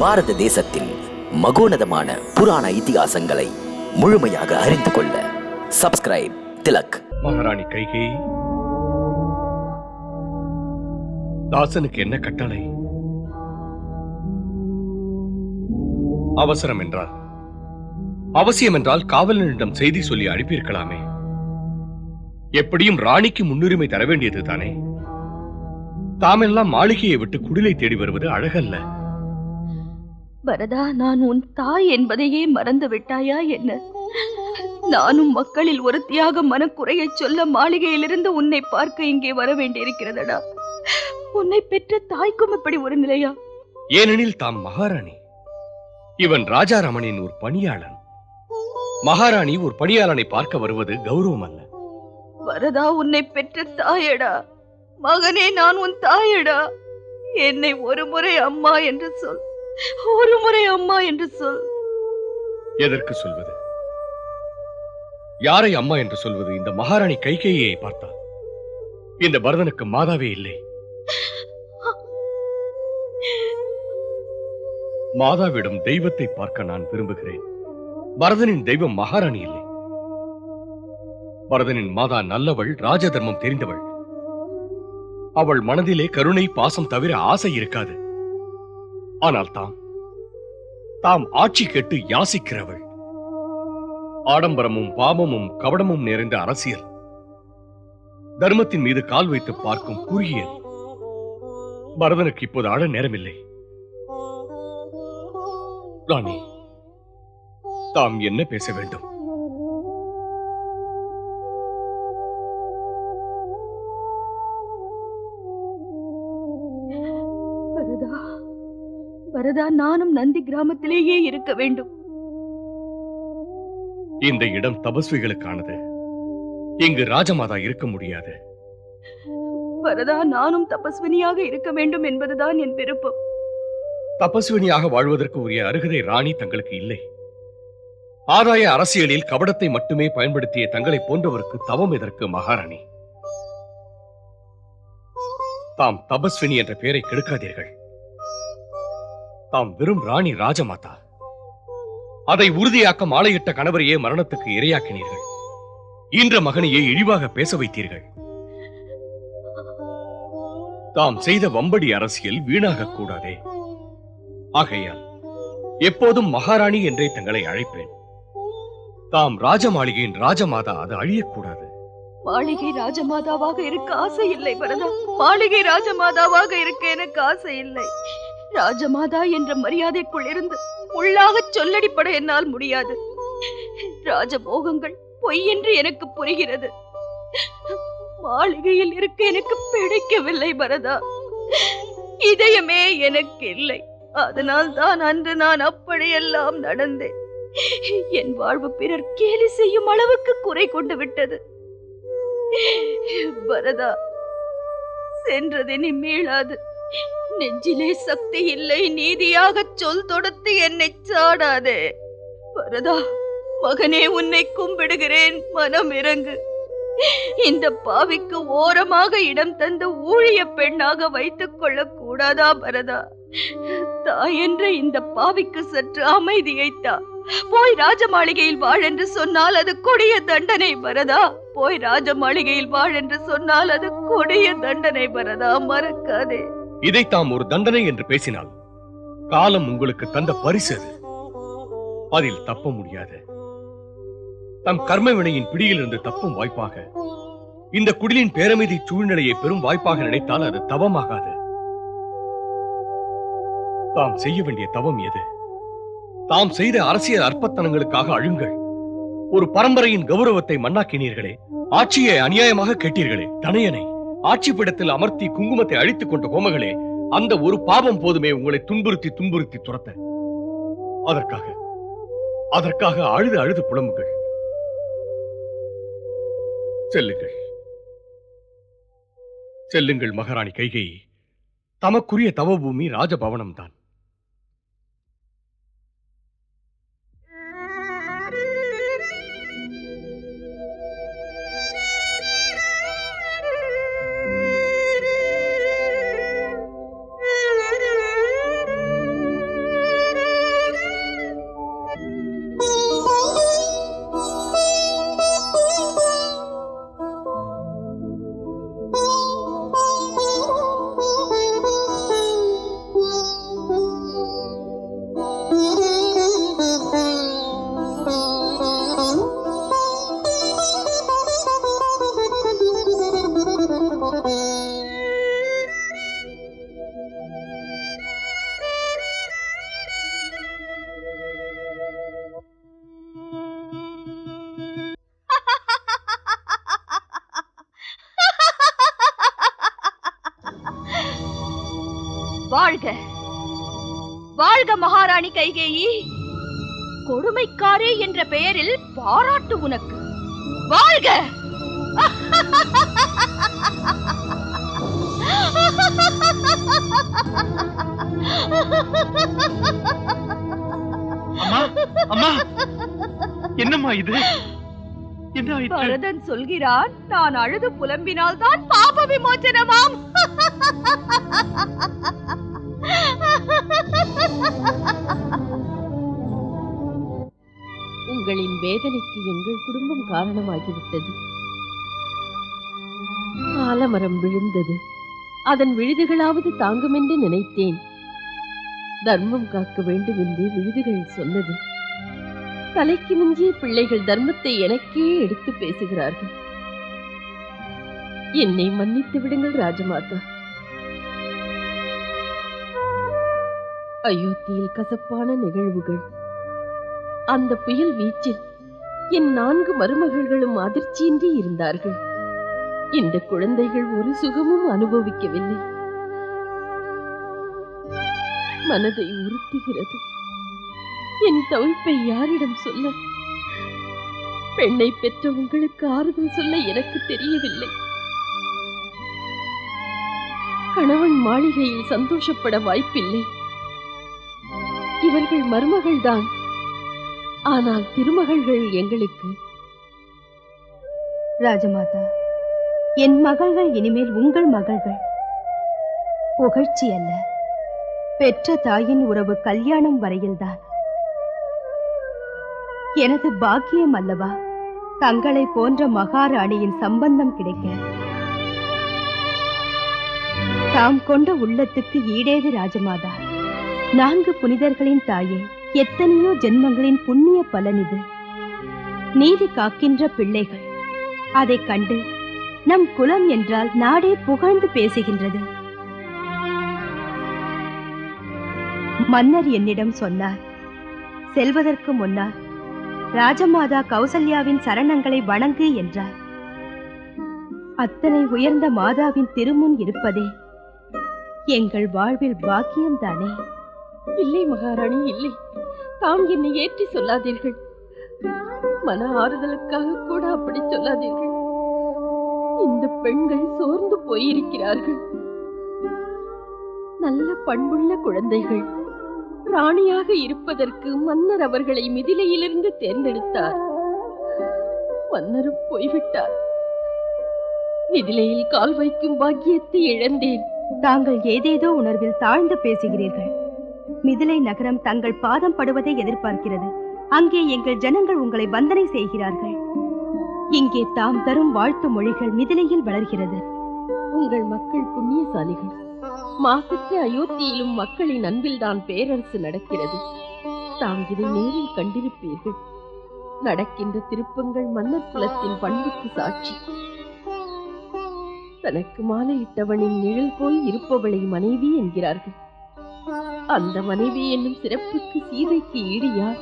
பாரத தேசத்தின் மகோனதமான புராண இதிகாசங்களை முழுமையாக அறிந்து கொள்ள சப்ஸ்கிரைப் திலக். மகாராணி கைகை. தாசனுக்கு என்ன கட்டளை? அவசரம் என்றால்? அவசியம் என்றால் காவலனிடம் செய்தி சொல்லி அனுப்பியிருக்கலாமே. எப்படியும் ராணிக்கு முன்னுரிமை தர வேண்டியது தானே தாமெல்லாம் மாளிகையை விட்டு குடிலை தேடி வருவது அழகல்ல. வரதா நான் உன் தாய் என்பதையே மறந்து விட்டாயா என்ன? நானும் மக்களில் ஒருத்தியாக மனக்குறையை சொல்ல மாளிகையிலிருந்து உன்னை பார்க்க இங்கே வர வேண்டியிருக்கிறதடா. உன்னை பெற்ற தாய்க்கும் இப்படி ஒரு நிலையா? ஏனெனில் தாம் மகாராணி. இவன் ராஜாராமனின் ஒரு பணியாளன். மகாராணி ஒரு பணியாளனை பார்க்க வருவது கௌரவம் அல்ல வரதா உன்னை பெற்ற தாயடா. மகனே நான் உன் தாயடா. என்னை ஒரு முறை அம்மா என்று சொல். ஒரு முறை அம்மா என்று சொல். எதற்கு சொல்வது? யாரை அம்மா என்று சொல்வது? இந்த மகாராணி கைகேயை பார்த்தால் இந்த பரதனுக்கு மாதாவே இல்லை. மாதாவிடம் தெய்வத்தை பார்க்க நான் விரும்புகிறேன். பரதனின் தெய்வம் மகாராணி இல்லை. பரதனின் மாதா நல்லவள் ராஜ தர்மம் தெரிந்தவள். அவள் மனதிலே கருணை பாசம் தவிர ஆசை இருக்காது. ஆனால் தாம் தாம் ஆட்சி கேட்டு யாசிக்கிறவள். ஆடம்பரமும் பாவமும் கவடமும் நிறைந்த அரசியல். தர்மத்தின் மீது கால் வைத்து பார்க்கும் குறியல் பரதனுக்கு இப்போது ஆட நேரமில்லை. ராணி தாம் என்ன பேச வேண்டும்? வரதா நானும் நந்தி கிராமத்திலேயே இருக்க வேண்டும். இந்த இடம் தபஸ்விகளுக்கானது. இங்கு ராஜமாதா இருக்க முடியாது. வரதா நானும் தபஸ்வினியாக இருக்க வேண்டும் என்பதுதான் என் விருப்பம். தபஸ்வினியாக வாழ்வதற்கு உரிய அருகதை ராணி தங்களுக்கு இல்லை. ஆதாய அரசியலில் கபடத்தை மட்டுமே பயன்படுத்திய தங்களை போன்றவருக்கு தவம் எதற்கு மகாராணி? தாம் தபஸ்வினி என்ற பெயரை கெடுக்காதீர்கள். தாம் வெறும் ராணி ராஜமாதா. அதை உறுதியாக்க மாலையிட்ட கணவரையே மரணத்துக்கு இரையாக்கினீர்கள். ஈன்ற மகனையே இழிவாக பேச வைத்தீர்கள். தாம் செய்த வம்படி அரசியல் வீணாக கூடாதே. ஆகையால் எப்போதும் மகாராணி என்றே தங்களை அழைப்பேன். தாம் ராஜ மாளிகையின் ராஜமாதா அது அழியக்கூடாது. மாளிகை ராஜமாதாவாக இருக்க ஆசை இல்லை பரதா மாளிகை ராஜமாதாவாக இருக்க எனக்கு ஆசை இல்லை ராஜமாதா என்ற மரியாதைக்குள் இருந்து உள்ளாகச் சொல்லடிப்பட என்னால் முடியாது. ராஜபோகங்கள் பொய் என்று எனக்கு புரிகிறது. மாளிகையில் இருக்க எனக்கு பிடிக்கவில்லை பரதா. இதயமே எனக்கு இல்லை அதனால் தான் அன்று நான் அப்படியெல்லாம் நடந்தேன். என் வாழ்வு பிறர் கேலி செய்யும் அளவுக்கு குறை கொண்டு விட்டது. பரதா சென்றது நீ மீளாது. நெஞ்சிலே சக்தி இல்லை நீதியாக சொல் தொடுத்து என்னை சாடாதே. பரதா மகனே உன்னை கும்பிடுகிறேன். மனம் இறங்கு. இந்த பாவிக்கு ஓரமாக இடம் தந்து ஊழிய பெண்ணாக வைத்துக் கொள்ள கூடாதா பரதா? தாயென்ற இந்த பாவிக்கு சற்று அமைதியைத்தா தா. போய் ராஜ மாளிகையில் வாழ் என்று சொன்னால் அது கொடிய தண்டனை பரதா. போய் ராஜ மாளிகையில் வாழ் என்று சொன்னால் அது கொடிய தண்டனை பரதா. மறக்காதே. இதை தாம் ஒரு தண்டனை என்று பேசினால் காலம் உங்களுக்கு தந்த பரிசு அது. அதில் தப்ப முடியாது. தம் கர்ம வினையின் பிடியிலிருந்து தப்பும் வாய்ப்பாக இந்த குடிலின் பேரமைதி சூழ்நிலையை பெரும் வாய்ப்பாக நினைத்தால் அது தவமாகாது. தாம் செய்ய வேண்டிய தவம் எது? தாம் செய்த அரசியல் அற்பத்தனங்களுக்காக அழுங்கள். ஒரு பரம்பரையின் கௌரவத்தை மண்ணாக்கினீர்களே ஆட்சியை அநியாயமாக கேட்டீர்களே தனையனை. ஆட்சிப்பிடத்தில் அமர்த்தி குங்குமத்தை அழித்துக் கொண்ட கோமகளே அந்த ஒரு பாவம் போதுமே உங்களை துன்புறுத்தி துன்புறுத்தி துரத்த. அதற்காக அதற்காக அழுது அழுது புலம்புங்கள். செல்லுங்கள். செல்லுங்கள் மகாராணி கைகை. தமக்குரிய தவபூமி ராஜபவனம் தான் வாழ்க. மகாராணி கைகேயி. கொடுமைக்காரே என்ற பெயரில் பாராட்டு உனக்கு. வாழ்க! என்னம்மா இது? பரதன் சொல்கிறான் நான் அழுது புலம்பினால் தான் பாப விமோச்சனமாம். உங்களின் வேதனைக்கு எங்கள் குடும்பம் காரணமாகிவிட்டது. ஆலமரம் விழுந்தது. அதன் விழுதுகளாவது தாங்கும் என்று நினைத்தேன். தர்மம் காக்க வேண்டும் என்று விழுதுகள் சொன்னது. தலைக்கு மிஞ்சிய பிள்ளைகள் தர்மத்தை எனக்கே எடுத்து பேசுகிறார்கள். என்னை மன்னித்து விடுங்கள் ராஜமாதா. அயோத்தியில் கசப்பான நிகழ்வுகள். அந்த புயல் வீச்சில் என் நான்கு மருமகள்களும் அதிர்ச்சியின்றி இருந்தார்கள். இந்த குழந்தைகள் ஒரு சுகமும் அனுபவிக்கவில்லை. மனதை உறுத்துகிறது. என் தவிப்பை யாரிடம் சொல்ல? பெண்ணை பெற்ற உங்களுக்கு ஆறுதல் சொல்ல எனக்கு தெரியவில்லை. கணவன் மாளிகையில் சந்தோஷப்பட வாய்ப்பில்லை. இவர்கள் மருமகள்தான். ஆனால் திருமகள்கள் எங்களுக்கு. ராஜமாதா என் மகள்கள் இனிமேல் உங்கள் மகள்கள். புகழ்ச்சி அல்ல பெற்ற தாயின் உறவு கல்யாணம் வரையில்தான். எனது பாக்கியம் அல்லவா தங்களை போன்ற மகாராணியின் சம்பந்தம் கிடைக்க. தாம் கொண்ட உள்ளத்துக்கு ஈடேது ராஜமாதா. நான்கு புனிதர்களின் தாயே எத்தனையோ ஜென்மங்களின் புண்ணிய பலன் இது. நீதி காக்கின்ற பிள்ளைகள் அதைக் கண்டு நம் குலம் என்றால் நாடே புகழ்ந்து பேசுகின்றது. மன்னர் என்னிடம் சொன்னார் செல்வதற்கு முன்னால் ராஜமாதா கௌசல்யாவின் சரணங்களை வணங்கு என்றார். அத்தனை உயர்ந்த மாதாவின் திருமுன் இருப்பதே எங்கள் வாழ்வில் பாக்கியம்தானே? இல்லை மகாராணி இல்லை. தாம் என்னை ஏற்றி சொல்லாதீர்கள். மன ஆறுதலுக்காக கூட அப்படி சொல்லாதீர்கள். இந்த பெண்கள் சோர்ந்து போயிருக்கிறார்கள். நல்ல பண்புள்ள குழந்தைகள். ராணியாக இருப்பதற்கு மன்னர் அவர்களை மிதிலையிலிருந்து தேர்ந்தெடுத்தார். மன்னரும் போய்விட்டார். மிதிலையில் கால் வைக்கும் பாக்கியத்தை இழந்தேன். தாங்கள் ஏதேதோ உணர்வில் தாழ்ந்து பேசுகிறீர்கள். மிதிலை நகரம் தங்கள் பாதம் படுவதை எதிர்பார்க்கிறது. அங்கே எங்கள் ஜனங்கள் உங்களை வந்தனை செய்கிறார்கள். இங்கே தாம் தரும் வாழ்த்து மொழிகள் மிதிலையில் வளர்கிறது. உங்கள் மக்கள் புண்ணியசாலிகள். மாசற்ற அயோத்தியிலும் மக்களின் அன்பில்தான் பேரரசு நடக்கிறது. தாம் இதை நேரில் கண்டிருப்பீர்கள். நடக்கின்ற திருப்பங்கள் மன்னர் குலத்தின் பண்புக்கு சாட்சி. தனக்கு மாலையிட்டவனின் நிழல் போல் இருப்பவளை மனைவி என்கிறார்கள். அந்த மனைவி என்னும் சிறப்புக்கு சீதைக்கு ஈடு யார்